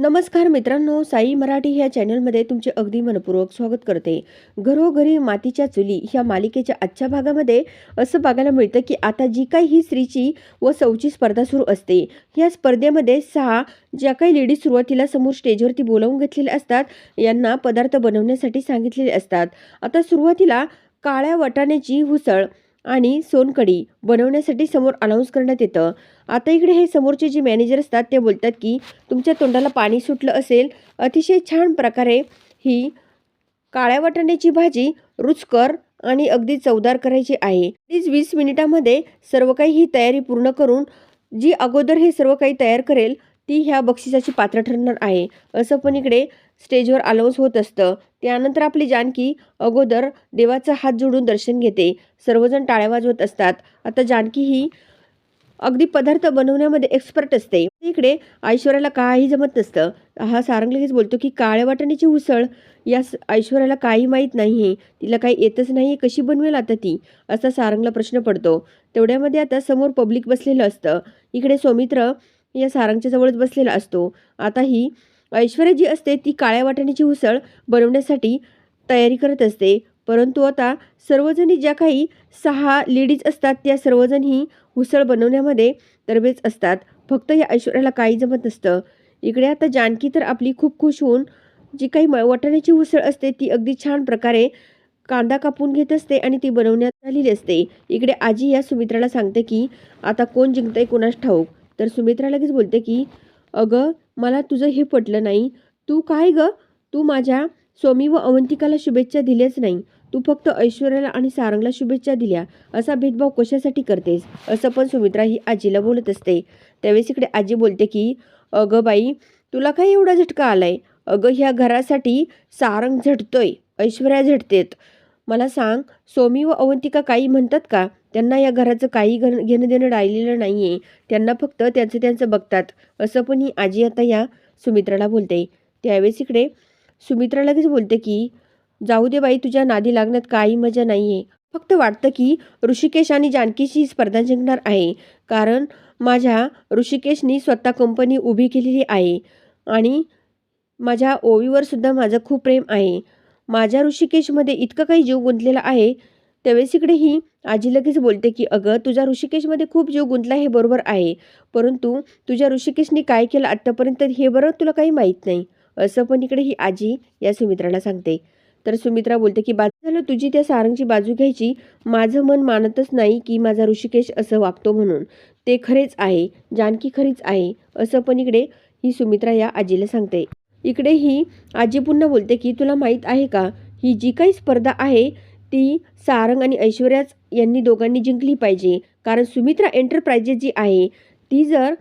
नमस्कार मित्रांनो साई मराठी ह्या चॅनलमध्ये तुमचे अगदी मनपूर्वक स्वागत करते. घरोघरी मातीच्या चुली ह्या मालिकेच्या आजच्या भागामध्ये असं बघायला मिळतं की आता जी काही ही स्त्रीची व सौची स्पर्धा सुरू असते या स्पर्धेमध्ये सहा ज्या काही लेडीज सुरुवातीला समोर स्टेजवरती बोलावून घेतलेल्या असतात यांना पदार्थ बनवण्यासाठी सांगितलेले असतात. आता सुरुवातीला काळ्या वाटाण्याची हुसळ आणि सोनकढी बनवण्यासाठी समोर अनाऊन्स करण्यात येतं. आता इकडे हे समोरचे जे मॅनेजर असतात ते बोलतात की तुमच्या तोंडाला पाणी सुटलं असेल. अतिशय छान प्रकारे ही काळ्या वाटाण्याची भाजी रुचकर आणि अगदी चवदार करायची आहे. तीच वीस मिनिटामध्ये सर्व काही ही तयारी पूर्ण करून जी अगोदर हे सर्व काही तयार करेल ती ह्या बक्षिसाची पात्र ठरणार आहे. असं पण इकडे स्टेजवर अलाउन्स होत असतं. त्यानंतर आपली जानकी अगोदर देवाचा हात जोडून दर्शन घेते. सर्वजण टाळ्या वाजवत असतात. आता जानकी ही अगदी पदार्थ बनवण्यामध्ये एक्सपर्ट असते. इकडे ऐश्वर्याला काही जमत नसतं. हा सारंग लगेच बोलतो की काळ्या वाटाण्याची उसळ या स- ऐश्वर्याला काही माहीत नाही तिला काही येतच नाही कशी बनवेल आता ती? असा सारंगला प्रश्न पडतो. तेवढ्यामध्ये आता समोर पब्लिक बसलेलं असतं. इकडे सौमित्र या सारंगच्या जवळच बसलेला असतो. आता ही ऐश्वर्या जी असते ती काळ्या वाटाण्याची उसळ बनवण्यासाठी तयारी करत असते. परंतु आता सर्वजणी ज्या काही सहा लेडीज असतात त्या सर्वजण ही उसळ बनवण्यामध्ये तरबेज असतात. फक्त या ऐश्वर्याला काही जमत नसतं. इकडे आता जानकी तर आपली खूप खुश होऊन जी काही म वाटाण्याची उसळ असते ती अगदी छान प्रकारे कांदा कापून घेत असते आणि ती बनवण्यात आलेली असते. इकडे आजी या सुमित्राला सांगते की आता कोण जिंकतंय कोणास ठाऊक? तर सुमित्रा लगेच बोलते की अगं मला तुझं हे पटलं नाही. तू काय ग? तू माझ्या स्वामी व अवंतिकाला शुभेच्छा दिल्याच नाही. तू फक्त ऐश्वर्याला आणि सारंगला शुभेच्छा दिल्या. असा भेदभाव कशासाठी करतेस? असं पण सुमित्रा ही आजीला बोलत असते. त्यावेळेस इकडे आजी बोलते की अगं बाई तुला काय एवढा झटका आलाय? अगं ह्या घरासाठी सारंग झटतोय. ऐश्वर्या झटतेत. मला सांग सोमी व अवंतिका काही म्हणतात का? त्यांना या घराचं काही घन घेणं देणं राहिलेलं नाही आहे त्यांना फक्त त्यांचं त्यांचं बघतात. असं पण ही आजी आता या सुमित्राला बोलते. त्यावेळेस इकडे सुमित्रा लगेच बोलते की जाऊ दे बाई तुझ्या नादी लागण्यात काही मजा नाही आहे फक्त वाटतं की ऋषिकेश आणि जानकीची ही स्पर्धा जिंकणार आहे. कारण माझ्या ऋषिकेशनी स्वतः कंपनी उभी केलेली आहे. आणि माझ्या ओवीवर सुद्धा माझं खूप प्रेम आहे. माझ्या ऋषिकेशमध्ये इतकं काही जीव गुंतलेला आहे त्यावेळेस इकडे ही आजी लगेच बोलते की अगं तुझ्या ऋषिकेशमध्ये खूप जीव गुंतला हे बरोबर आहे परंतु तुझ्या ऋषिकेशनी काय केलं आत्तापर्यंत हे बरं तुला काही माहीत नाही. असं पण इकडे ही आजी या सुमित्राला सांगते. तर सुमित्रा बोलते की बाजू झालं तुझी त्या सारंगची बाजू घ्यायची. माझं मन मानतच नाही की माझा ऋषिकेश असं वागतो म्हणून. ते खरेच आहे जानकी खरीच आहे. असं पण इकडे ही सुमित्रा या आजीला सांगते. इकडे ही आजी पुन्हा बोलते की तुला माहीत आहे का? ही जी काही स्पर्धा आहे ती सारंग आणि ऐश्वर्याच यांनी दोघांनी जिंकली पाहिजे. कारण सुमित्रा एंटरप्राइजेस जी आहे ती जर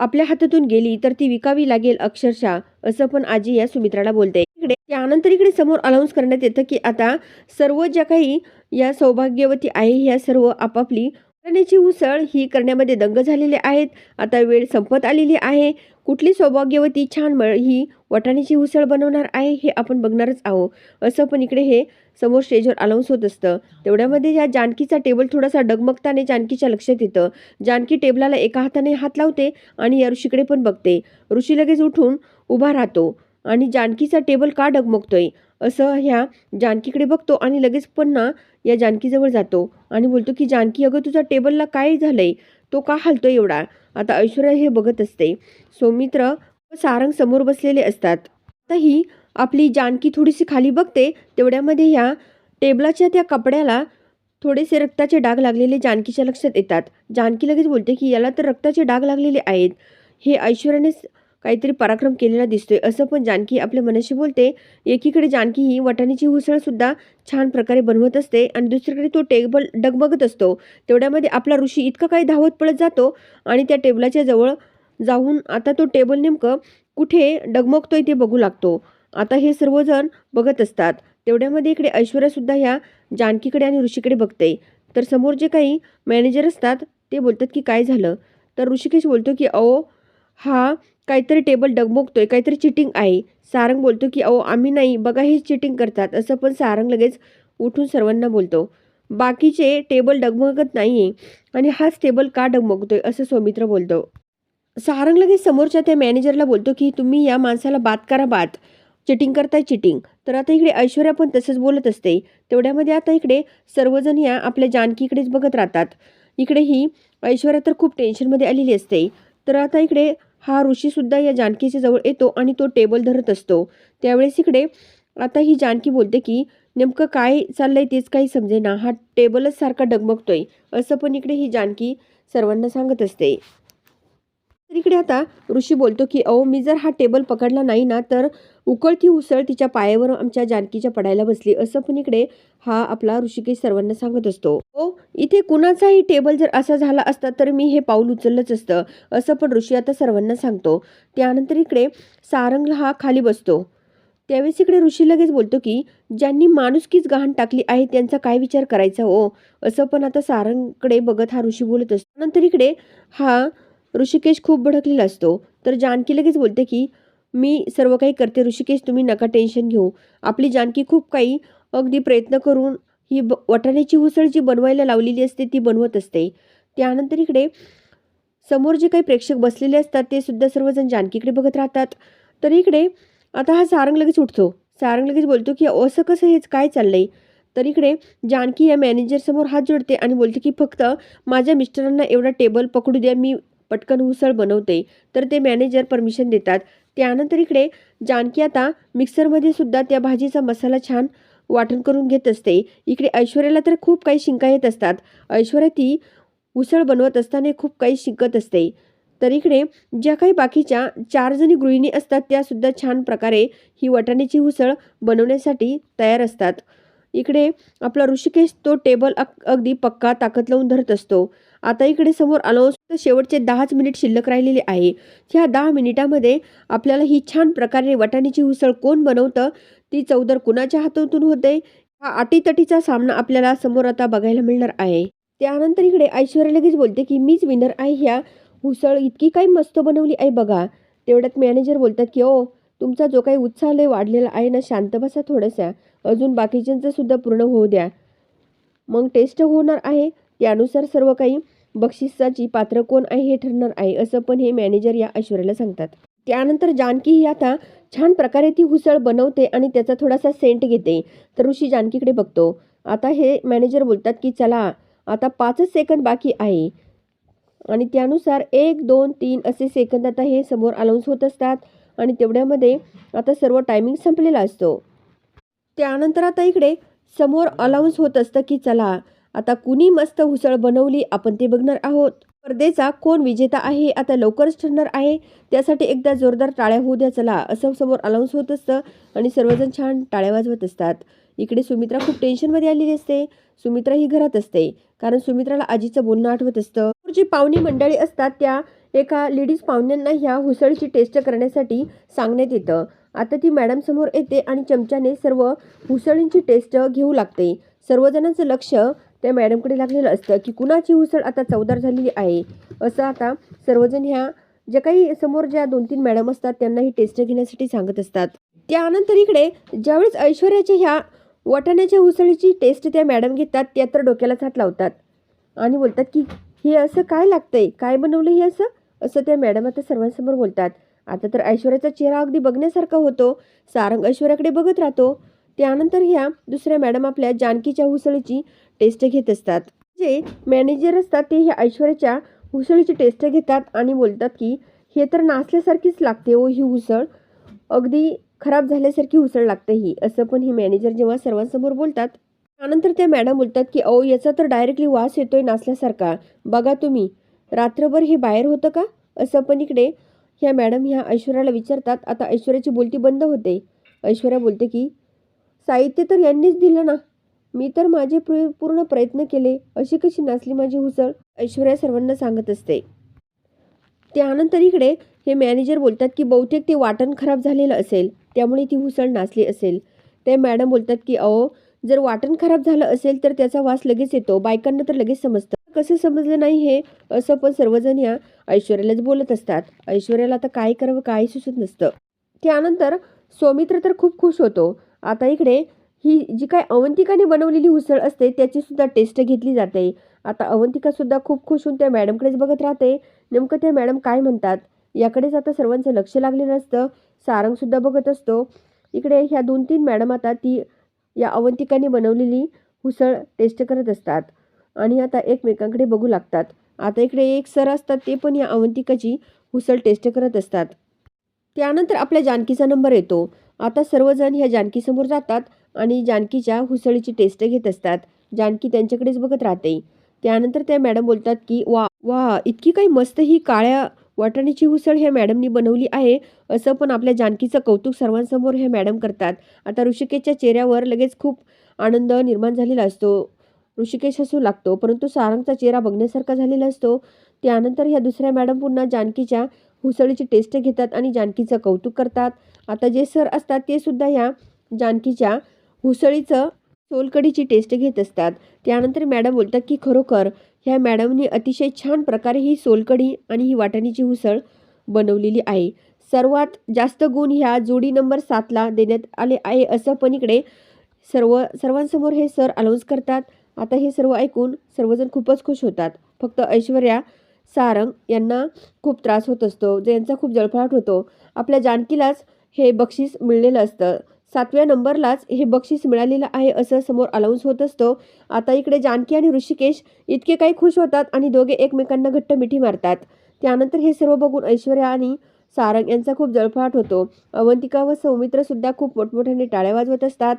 आपल्या हातातून गेली तर ती विकावी लागेल अक्षरशः असं पण आजी या सुमित्राला बोलते. इकडे त्यानंतर इकडे समोर अनाऊन्स करण्यात येतं की आता सर्व ज्या काही या सौभाग्यवती आहे या सर्व आपापली करण्याची उसळ ही करण्यामध्ये दंग झालेले आहेत. आता वेळ संपत आलेली आहे. कुठली सौभाग्यवती छान मळ ही वटाण्याची उसळ बनवणार आहे हे आपण बघणारच आहोत. असं पण इकडे हे समोर स्टेजवर अलाउन्स होत असतं. तेवढ्यामध्ये या जानकीचा टेबल थोडासा डगमगताने जानकीच्या लक्षात येतं. जानकी टेबलाला एका हाताने हात लावते आणि या ऋषीकडे पण बघते. ऋषी लगेच उठून उभा राहतो आणि जानकीचा टेबल का डगमगतोय? असं ह्या जानकीकडे बघतो आणि लगेच पुन्हा या जानकीजवळ जातो आणि बोलतो की जानकी अगं तुझ्या टेबलला काय झालंय? तो का हलतो एवढा? आता ऐश्वर्या हे बघत असते. सौमित्र व सारंग समोर बसलेले असतात. आता ही आपली जानकी थोडीशी खाली बघते. तेवढ्यामध्ये ह्या टेबलाच्या त्या कपड्याला थोडेसे रक्ताचे डाग लागलेले जानकीच्या लक्षात येतात. जानकी लगेच बोलते की याला तर रक्ताचे डाग लागलेले आहेत. हे ऐश्वर्याने काहीतरी पराक्रम केलेला दिसतोय. असं पण जानकी आपल्या मनाशी बोलते. एकीकडे जानकी ही वटाणीची उसळसुद्धा छान प्रकारे बनवत असते आणि दुसरीकडे तो टेबल डगमगत असतो. तेवढ्यामध्ये आपला ऋषी इतका काही धावत पळत जातो आणि त्या टेबलाच्या जवळ जाऊन आता तो टेबल नेमकं कुठे डगमगतोय ते बघू लागतो. आता हे सर्वजण बघत असतात. तेवढ्यामध्ये इकडे ऐश्वर्यासुद्धा ह्या जानकीकडे आणि ऋषीकडे बघते. तर समोर जे काही मॅनेजर असतात ते बोलतात की काय झालं? तर ऋषिकेश बोलतो की अहो हा काहीतरी टेबल डगमगतोय काहीतरी चिटिंग आहे. सारंग बोलतो की अहो आम्ही नाही बघा हे चिटिंग करतात. असं पण सारंग लगेच उठून सर्वांना बोलतो. बाकीचे टेबल डगमगत नाही आहे आणि हाच टेबल का डगमगतोय असं सौमित्र बोलतो. सारंग लगेच समोरच्या त्या मॅनेजरला बोलतो की तुम्ही या माणसाला बात करा बात. चिटिंग करताय चिटिंग तर आता इकडे ऐश्वर्या पण तसंच बोलत असते. तेवढ्यामध्ये आता इकडे सर्वजण या आपल्या जानकीकडेच बघत राहतात. इकडे ही ऐश्वर्या तर खूप टेन्शनमध्ये आलेली असते. तर आता इकडे हा ऋषीसुद्धा या जानकीच्या जवळ येतो आणि तो टेबल धरत असतो. त्यावेळेस इकडे आता ही जानकी बोलते की नेमकं काय चाललंय तेच काही समजेना हा टेबलच सारखा डगमगतोय असं पण इकडे ही जानकी सर्वांना सांगत असते. तर इकडे आता ऋषी बोलतो की अहो मी जर हा टेबल पकडला नाही ना तर उकळती उसळ तिच्या पायावर आमच्या जानकीच्या पडायला बसली. असं पण इकडे हा आपला ऋषिकेश सर्वांना सांगत असतो. हो इथे कुणाचाही टेबल जर असा झाला असता तर मी हे पाऊल उचललंच असतं असं पण ऋषी आता सर्वांना सांगतो. त्यानंतर इकडे सारंगला हा खाली बसतो. त्यावेळेस इकडे ऋषी लगेच बोलतो की ज्यांनी माणुसकीच गहाण टाकली आहे त्यांचा काय विचार करायचा हो? असं पण आता सारंगकडे बघत हा ऋषी बोलत असतो. नंतर इकडे हा ऋषिकेश खूप भडकलेला असतो. तर जानकी लगेच बोलते की मी सर्व काही करते. ऋषिकेश तुम्ही नका टेन्शन घेऊ. आपली जानकी खूप काही अगदी प्रयत्न करून ही ब वाटाण्याची उसळ जी बनवायला लावलेली असते ती बनवत असते. त्यानंतर इकडे समोर जे काही प्रेक्षक बसलेले असतात ते सुद्धा सर्वजण जानकीकडे बघत राहतात. तर इकडे आता हा सारंग लगेच उठतो. सारंग लगेच बोलतो की असं कसं हेच काय चाललंय? तर इकडे जानकी या मॅनेजरसमोर हात जोडते आणि बोलते की फक्त माझ्या मिस्टरांना एवढा टेबल पकडू द्या. मी पटकन उसळ बनवते तर ते मॅनेजर परमिशन देतात. त्यानंतर इकडे जानकी आता मिक्सरमध्ये सुद्धा त्या भाजीचा मसाला छान वाटण करून घेत असते. इकडे ऐश्वर्याला तर खूप काही शिंका येत असतात. ऐश्वर्या ती उसळ बनवत असताना खूप काही शिकत असते. तर इकडे ज्या काही बाकीच्या चार जणी गृहिणी असतात त्यासुद्धा छान प्रकारे ही वाटाण्याची उसळ बनवण्यासाठी तयार असतात. इकडे आपला ऋषिकेश तो टेबल अग अगदी पक्का ताकद लावून धरत असतो. आता इकडे समोर आलो तर शेवटचे दहाच मिनिट शिल्लक राहिलेले आहे. ह्या दहा मिनिटामध्ये आपल्याला ही छान प्रकारे वाटाण्याची उसळ कोण बनवतं ती चौदर कुणाच्या हातातून होते हा अटीतटीचा सामना आपल्याला समोर आता बघायला मिळणार आहे. त्यानंतर इकडे ऐश्वर्या लगेच बोलते की मीच विनर आहे ह्या. उसळ इतकी काही मस्त बनवली आहे बघा. तेवढ्यात मॅनेजर बोलतात की ओ तुमचा जो काही उत्साह लय वाढलेला आहे ना शांत बसा थोडंसं. अजून बाकीच्यांचं सुद्धा पूर्ण होऊ द्या. मग टेस्ट होणार आहे. त्यानुसार सर्व काही बक्षिसाची पात्र कोण आहे हे ठरणार आहे असं पण हे मॅनेजर या ऐश्वर्याला सांगतात. त्यानंतर जानकी ही आता छान प्रकारे ती हुसळ बनवते आणि त्याचा थोडासा सेंट घेते. तर ऋषी जानकीकडे बघतो. आता हे मॅनेजर बोलतात की चला आता पाचच सेकंद बाकी आहे. आणि त्यानुसार एक दोन तीन असे सेकंद आता हे समोर अनाऊन्स होत असतात आणि तेवढ्यामध्ये आता सर्व टायमिंग संपलेला असतो. त्यानंतर आता इकडे समोर अलाउन्स होत असतं की चला आता कुणी मस्त हुसळ बनवली आपण ते बघणार आहोत. स्पर्धेचा कोण विजेता आहे आता लवकरच ठरणार आहे. त्यासाठी एकदा जोरदार टाळ्या होऊ द्या चला. असं समोर अनाऊन्स होत असतं आणि सर्वजण छान टाळ्या वाजवत असतात. इकडे सुमित्रा खूप टेन्शनमध्ये आलेली असते. सुमित्रा ही घरात असते कारण सुमित्राला आजीचं बोलणं आठवत असतं. जी पाहुणी मंडळी असतात त्या एका लेडीज पाहुण्यांना ह्या हुसळीची टेस्ट करण्यासाठी सांगण्यात येतं. आता ती मॅडम समोर येते आणि चमच्याने सर्व हुसळींची टेस्ट घेऊ लागते. सर्वजणांचं लक्ष त्या मॅडमकडे लागलेलं असतं की कुणाची उसळ आता चवदार झालेली आहे? असं आता सर्वजण ह्या ज्या काही समोर ज्या दोन तीन मॅडम असतात त्यांना ही टेस्ट घेण्यासाठी सांगत असतात. त्यानंतर इकडे ज्यावेळेस ऐश्वर्याच्या ह्या वाटाण्याच्या उसळीची टेस्ट त्या मॅडम घेतात त्या तर डोक्यालाच हात लावतात. आणि बोलतात की हे असं काय लागतंय? काय बनवलं हे असं? असं त्या मॅडम आता सर्वांसमोर बोलतात. आता तर ऐश्वर्याचा चेहरा अगदी बघण्यासारखा होतो. सारंग ऐश्वर्याकडे बघत राहतो. त्यानंतर ह्या दुसऱ्या मॅडम आपल्या जानकीच्या उसळीची टेस्ट घेत असतात. जे मॅनेजर असतात ते ह्या ऐश्वर्याच्या उसळीची टेस्ट घेतात आणि बोलतात की हे तर नाचल्यासारखीच लागते ओ ही उसळ. अगदी खराब झाल्यासारखी उसळ लागते ही. असं पण ही मॅनेजर जेव्हा सर्वांसमोर बोलतात त्यानंतर त्या मॅडम बोलतात की अहो याचा तर डायरेक्टली वास येतोय नाचल्यासारखा बघा तुम्ही रात्रभर हे बाहेर होतं का? असं पण इकडे ह्या मॅडम ह्या ऐश्वर्याला विचारतात. आता ऐश्वर्याची बोलती बंद होते. ऐश्वर्या बोलते की साहित्य तर यांनीच दिलं ना. मी तर माझे प्र पूर्ण प्रयत्न केले अशी कशी नाचली माझी हुसळ ऐश्वर्या सर्वांना सांगत असते. त्यानंतर इकडे हे मॅनेजर बोलतात की बहुतेक ते वाटण खराब झालेलं असेल त्यामुळे ती हुसळ नाचली असेल. ते मॅडम बोलतात की अहो जर वाटण खराब झालं असेल तर त्याचा वास लगेच येतो बायकांना तर लगेच समजतं. कसं समजलं नाही हे असं पण सर्वजण या ऐश्वर्यालाच बोलत असतात. ऐश्वर्याला आता काय करावं काय सुचत नसतं. त्यानंतर सौमित्र तर खूप खुश होतो. आता इकडे ही जी काय अवंतिकाने बनवलेली उसळ असते त्याची सुद्धा टेस्ट घेतली जाते. आता अवंतिका सुद्धा खूप खुश होऊन त्या मॅडमकडेच बघत राहते. नेमकं त्या मॅडम काय म्हणतात? याकडेच आता सर्वांचं लक्ष लागलेलं असतं. सारंग सुद्धा बघत असतो. इकडे ह्या दोन तीन मॅडम आता ती या अवंतिकाने बनवलेली उसळ टेस्ट करत असतात. आणि आता एकमेकांकडे बघू लागतात. आता इकडे एक सर असतात ते पण या अवंतिकाची उसळ टेस्ट करत असतात. त्यानंतर आपल्या जानकीचा नंबर येतो. आता सर्वजण ह्या जानकीसमोर जातात. आणि जानकीच्या हुसळीची टेस्ट घेत असतात जानकी त्यांच्याकडेच बघत राहते. त्यानंतर त्या मॅडम बोलतात की वा वा इतकी काही मस्त ही काळ्या वाटाण्याची हुसळ ह्या मॅडमनी बनवली आहे असं पण आपल्या जानकीचं कौतुक सर्वांसमोर ह्या मॅडम करतात. आता ऋषिकेशच्या चेहऱ्यावर लगेच खूप आनंद निर्माण झालेला असतो. ऋषिकेश हसू लागतो परंतु सारंगचा चेहरा बघण्यासारखा झालेला असतो. त्यानंतर ह्या दुसऱ्या मॅडम पुन्हा जानकीच्या हुसळीची टेस्ट घेतात आणि जानकीचं कौतुक करतात. आता जे सर असतात ते सुद्धा ह्या जानकीच्या हुसळीचं सोलकडीची टेस्ट घेत असतात. त्यानंतर मॅडम बोलतात की खरोखर ह्या मॅडमनी अतिशय छान प्रकारे ही सोलकढी आणि ही वाटाण्याची उसळ बनवलेली आहे. सर्वात जास्त गुण ह्या जोडी नंबर सातला देण्यात आले आहे असं पण इकडे सर्व सर्वांसमोर हे सर अनाऊन्स करतात. आता हे सर्व ऐकून सर्वजण खूपच खुश होतात. फक्त ऐश्वर्या सारंग यांना खूप त्रास होत असतो. ज्यांचा खूप जळफळाट होतो. आपल्या जानकीलाच हे बक्षीस मिळलेलं असतं. सातव्या नंबरलाच हे बक्षीस मिळालेलं आहे असं समोर अलाउन्स होत असतो. आता इकडे जानकी आणि ऋषिकेश इतके काही खुश होतात आणि दोघे एकमेकांना घट्ट मिठी मारतात. त्यानंतर हे सर्व बघून ऐश्वर्या आणि सारंग यांचा खूप जळफळाट होतो. अवंतिका व सौमित्र सुद्धा खूप मोठमोठ्याने टाळ्या वाजवत असतात.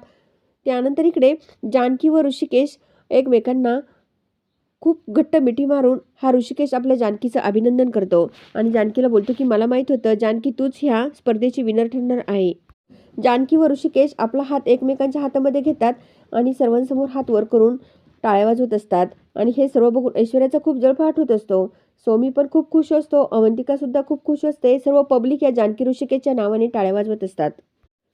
त्यानंतर इकडे जानकी व ऋषिकेश एकमेकांना खूप घट्ट मिठी मारून हा ऋषिकेश आपल्या जानकीचं अभिनंदन करतो. आणि जानकीला बोलतो की मला माहीत होतं जानकी तूच ह्या स्पर्धेची विनर ठरणार आहे. जानकी व ऋषिकेश आपला हात एकमेकांच्या हातामध्ये घेतात आणि सर्वांसमोर हात वर करून टाळ्या वाजवत असतात. आणि हे सर्व बघून ऐश्वर्याचा खूप जळफाट होत असतो. सोमी पण खूप खुश असतो. अवंतिका सुद्धा खूप खुश असते. सर्व पब्लिक या जानकी ऋषिकेशच्या नावाने टाळ्या वाजवत असतात.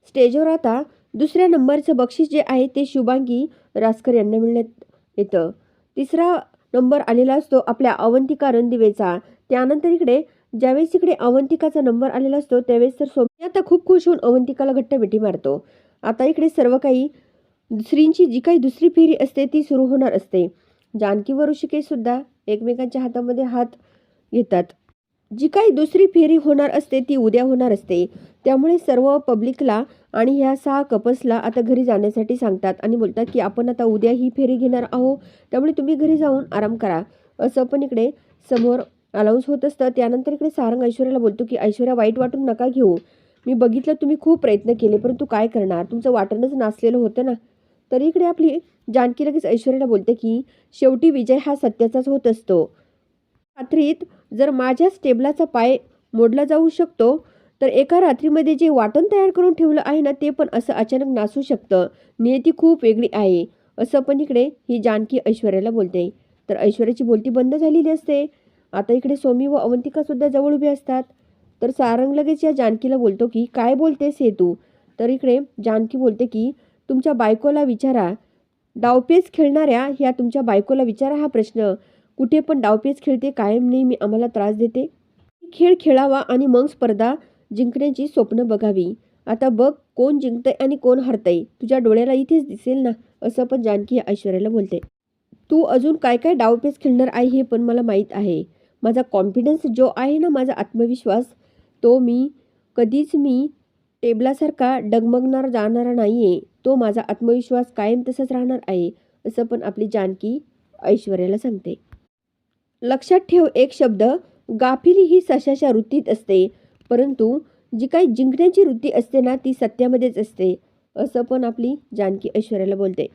स्टेजवर आता दुसऱ्या नंबरचं बक्षीस जे आहे ते शुभांगी रासकर यांना मिळण्यात येतं. तिसरा नंबर आलेला असतो आपल्या अवंतिका रणदिवेचा. त्यानंतर इकडे ज्यावेळेस इकडे अवंतिकाचा नंबर आलेला असतो त्यावेळेस तर सोमी आता खूप खुश होऊन अवंतिकाला घट्ट मिठी मारतो. आता इकडे सर्व काही दुसरींची जी काही दुसरी फेरी असते ती सुरू होणार असते. जानकी व ऋषिकेशसुद्धा एकमेकांच्या हातामध्ये हात घेतात. जी काही दुसरी फेरी होणार असते ती उद्या होणार असते. त्यामुळे सर्व पब्लिकला आणि ह्या सहा कपल्सला आता घरी जाण्यासाठी सांगतात आणि बोलतात की आपण आता उद्या ही फेरी घेणार आहो त्यामुळे तुम्ही घरी जाऊन आराम करा. असं पण इकडे समोर अलाउन्स होत असतं. त्यानंतर इकडे सारंग ऐश्वर्याला बोलतो की ऐश्वर्या वाईट वाटून नका घेऊ. मी बघितलं तुम्ही खूप प्रयत्न केले परंतु काय करणार? तुमचं वाटणच नाचलेलं होतं ना? तरी इकडे आपली जानकी लगेच ऐश्वर्याला बोलते की शेवटी विजय हा सत्याचाच होत असतो. रात्रीत जर माझ्याच टेबलाचा पाय मोडला जाऊ शकतो तर एका रात्रीमध्ये जे वाटण तयार करून ठेवलं आहे ना ते पण असं अचानक नासू शकतं. नियती खूप वेगळी आहे. असं पण इकडे ही जानकी ऐश्वर्याला बोलते. तर ऐश्वर्याची बोलती बंद झालेली असते. आता इकडे सोमी व अवंतिकासुद्धा जवळ उभे असतात. तर सारंग लगेच या जानकीला बोलतो की काय बोलतेस हे तू? तर इकडे जानकी बोलते की तुमच्या बायकोला विचारा. डावपेच खेळणाऱ्या ह्या तुमच्या बायकोला विचारा हा प्रश्न. कुठे पण डावपेच खेळते कायम नेहमी आम्हाला त्रास देते. खेळ खेळावा आणि मग स्पर्धा जिंकण्याची स्वप्न बघावी. आता बघ कोण जिंकतंय आणि कोण हरतंय. तुझ्या डोळ्याला इथेच दिसेल ना? असं पण जानकी ऐश्वर्याला बोलते. तू अजून काय काय डावपेच खेळणार आहे हे पण मला माहीत आहे. माझा कॉन्फिडन्स जो आहे ना माझा आत्मविश्वास तो मी कधीच मी टेबलासारखा डगमगणार जाणारा नाही आहे तो माझा आत्मविश्वास कायम तसाच राहणार आहे असं पण आपली जानकी ऐश्वर्याला सांगते. लक्षात ठेव एक शब्द गाफिली ही सशाच्या वृत्तीत असते परंतु जी काही जिंकण्याची वृत्ती असते ना ती सत्यामध्येच असते असं पण आपली जानकी ऐश्वर्याला बोलते.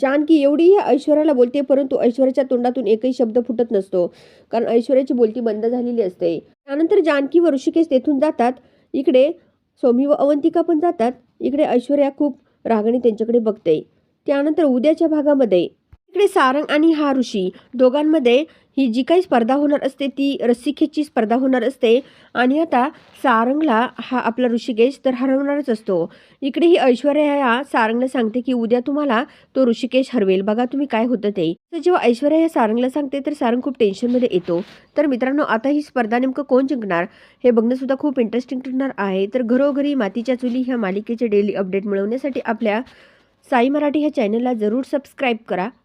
जानकी एवढी ऐश्वर्याला बोलते परंतु ऐश्वर्याच्या तोंडातून एकही शब्द फुटत नसतो कारण ऐश्वर्याची बोलती बंद झालेली असते. त्यानंतर जानकी व ऋषिकेश तेथून जातात. इकडे सौमी व अवंतिका पण जातात. इकडे ऐश्वर्या खूप रागाने त्यांच्याकडे बघते. त्यानंतर उद्याच्या भागामध्ये. इकडे सारंग आणि हा ऋषी दोघांमध्ये ही जी काही स्पर्धा होणार असते ती रस्सीखेची स्पर्धा होणार असते. आणि आता सारंगला हा आपला ऋषिकेश तर हरवणारच असतो. इकडे ही ऐश्वर्या या सारंगला सांगते की उद्या तुम्हाला तो ऋषिकेश हरवेल. बघा तुम्ही काय होतं ते. तर जेव्हा ऐश्वर्या या सारंगला सांगते तर सारंग खूप टेन्शनमध्ये येतो. तर मित्रांनो आता ही स्पर्धा नेमकं कोण जिंकणार? हे बघणं सुद्धा खूप इंटरेस्टिंग ठरणार आहे. तर घरोघरी मातीच्या चुली ह्या मालिकेचे डेली अपडेट मिळवण्यासाठी आपल्या साई मराठी ह्या चॅनलला जरूर सबस्क्राईब करा.